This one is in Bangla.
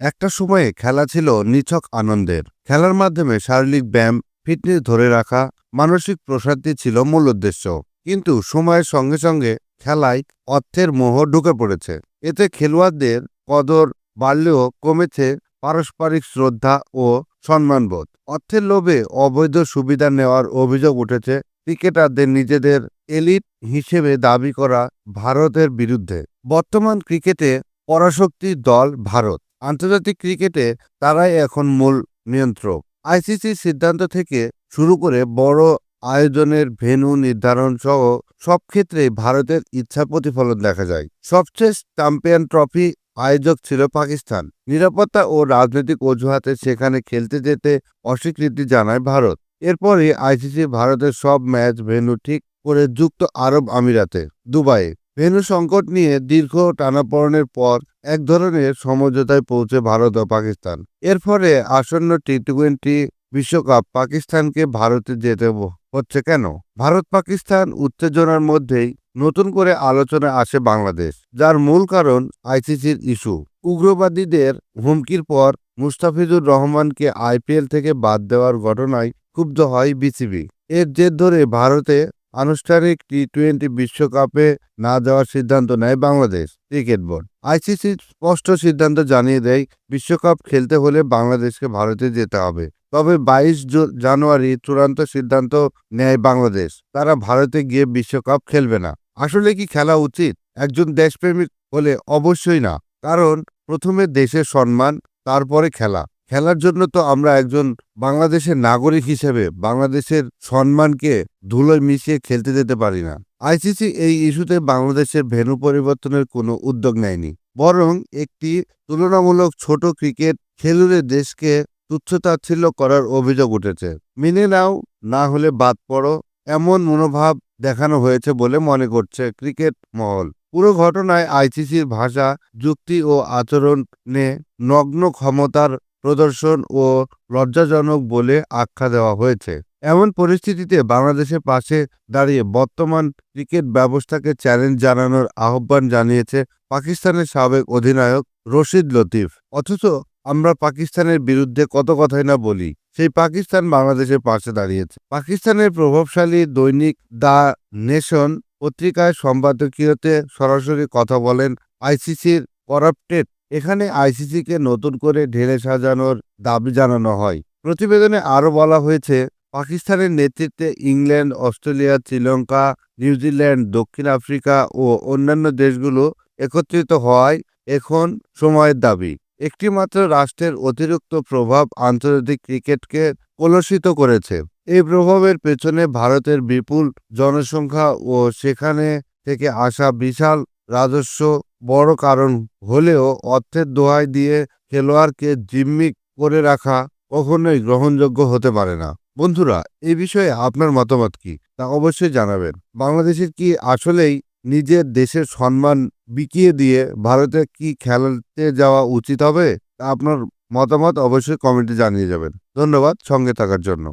একটা সময়ে খেলা ছিল নিছক আনন্দের। খেলার মাধ্যমে শারীরিক ব্যায়াম, ফিটনেস ধরে রাখা, মানসিক প্রশান্তি ছিল মূল উদ্দেশ্য। কিন্তু সময়ের সঙ্গে সঙ্গে খেলায় অর্থের মোহ ঢুকে পড়েছে। এতে খেলোয়াড়দের কদর বাড়লেও কমেছে পারস্পরিক শ্রদ্ধা ও সম্মানবোধ। অর্থের লোভে অবৈধ সুবিধা নেওয়ার অভিযোগ উঠেছে ক্রিকেটারদের নিজেদের এলিট হিসেবে দাবি করা ভারতের বিরুদ্ধে। বর্তমান ক্রিকেটে পরাশক্তির দল ভারত। আন্তর্জাতিক ক্রিকেটে তারাই এখন মূল নিয়ন্ত্রক। আইসিসির সিদ্ধান্ত থেকে শুরু করে বড় আয়োজনের ভেন্যু নির্ধারণ সহ সব ক্ষেত্রেই ভারতের ইচ্ছা প্রতিফলন দেখা যায়। সবশেষ চ্যাম্পিয়ন ট্রফি আয়োজক ছিল পাকিস্তান। নিরাপত্তা ও রাজনৈতিক অজুহাতে সেখানে খেলতে যেতে অস্বীকৃতি জানায় ভারত। এরপরই আইসিসি ভারতের সব ম্যাচ ভেন্যু ঠিক করে যুক্ত আরব আমিরাতে, দুবাইয়ে। ভেন্যু সংকট নিয়ে দীর্ঘ টানাপড়নের পর এক ধরনের সমঝোতায় পৌঁছে ভারত ও পাকিস্তান। এর ফলে আসন্ন টি টোয়েন্টি বিশ্বকাপ পাকিস্তানকে ভারতে যেতে হচ্ছে কেন? ভারত পাকিস্তান উত্তেজনার মধ্যেই নতুন করে আলোচনা আসে বাংলাদেশ, যার মূল কারণ আইসিসির ইস্যু। উগ্রবাদীদের হুমকির পর মুস্তাফিজুর রহমানকে আইপিএল থেকে বাদ দেওয়ার ঘটনায় ক্ষুব্ধ হয় বিসিবি এর জের ধরে ভারতে আনুষ্ঠানিক টি টোয়েন্টি বিশ্বকাপে না যাওয়ার সিদ্ধান্ত নেয় বাংলাদেশ ক্রিকেট বোর্ড। আইসিসি স্পষ্ট সিদ্ধান্ত জানিয়ে দেয়, বিশ্বকাপ খেলতে হলে বাংলাদেশকে ভারতে যেতে হবে। তবে বাইশ জানুয়ারি চূড়ান্ত সিদ্ধান্ত নেয় বাংলাদেশ। তারা ভারতে গিয়ে বিশ্বকাপ খেলবে না। আসলে কি খেলা উচিত? একজন দেশপ্রেমিক হলে অবশ্যই না। কারণ প্রথমে দেশের সম্মান, তারপরে খেলা। খেলার জন্য তো আমরা একজন বাংলাদেশের নাগরিক হিসেবে বাংলাদেশের সম্মানকে ধুলোয় মিশিয়ে খেলতে যেতে পারি না। আইসিসি এই ইস্যুতে বাংলাদেশের ভেন্যু পরিবর্তনের কোনো উদ্যোগ নেয়নি। বরং একটি তুলনামূলক ছোট ক্রিকেট খেলুড়ে দেশকে তুচ্ছতাচ্ছিল্য করার অভিযোগ উঠেছে। মেনে নাও, না হলে বাদ পড়ো, এমন মনোভাব দেখানো হয়েছে বলে মনে করছে ক্রিকেট মহল। পুরো ঘটনায় আইসিসির ভাষা, যুক্তি ও আচরণে নগ্ন ক্ষমতার প্রদর্শন ও লজ্জাজনক বলে আখ্যা দেওয়া হয়েছে। এমন পরিস্থিতিতে বাংলাদেশের পাশে দাঁড়িয়ে বর্তমান ক্রিকেট ব্যবস্থাকে চ্যালেঞ্জ জানানোর আহ্বান জানিয়েছে পাকিস্তানের সাবেক অধিনায়ক রশিদ লতিফ। অথচ আমরা পাকিস্তানের বিরুদ্ধে কত কথাই না বলি, সেই পাকিস্তান বাংলাদেশের পাশে দাঁড়িয়েছে। পাকিস্তানের প্রভাবশালী দৈনিক দ্য নেশন পত্রিকায় সম্পাদকীয়তে সরাসরি কথা বলেন আইসিসির করাপ্টেড এখানে আইসিসিকে নতুন করে ঢেলে সাজানোর দাবি জানানো হয়। প্রতিবেদনে আরও বলা হয়েছে, পাকিস্তানের নেতৃত্বে England, Australia, Sri Lanka, New Zealand, দক্ষিণ আফ্রিকা ও অন্যান্য দেশগুলো একত্রিত হওয়ায় এখন সময়ের দাবি। একটিমাত্র রাষ্ট্রের অতিরিক্ত প্রভাব আন্তর্জাতিক ক্রিকেটকে কলুষিত করেছে। এই প্রভাবের পেছনে ভারতের বিপুল জনসংখ্যা ও সেখানে থেকে আসা বিশাল রাজস্ব বড় কারণ হলেও অর্থের দোহাই দিয়ে খেলোয়াড়কে জিম্মি করে রাখা কখনোই গ্রহণযোগ্য হতে পারে না। বন্ধুরা এই বিষয়ে আপনার মতামত কি? তা অবশ্যই জানাবেন। বাংলাদেশের কি আসলেই নিজের দেশের সম্মান বিকিয়ে দিয়ে ভারতে কি খেলতে যাওয়া উচিত হবে? তা আপনার মতামত অবশ্যই কমেন্টে জানিয়ে যাবেন। ধন্যবাদ সঙ্গে থাকার জন্য।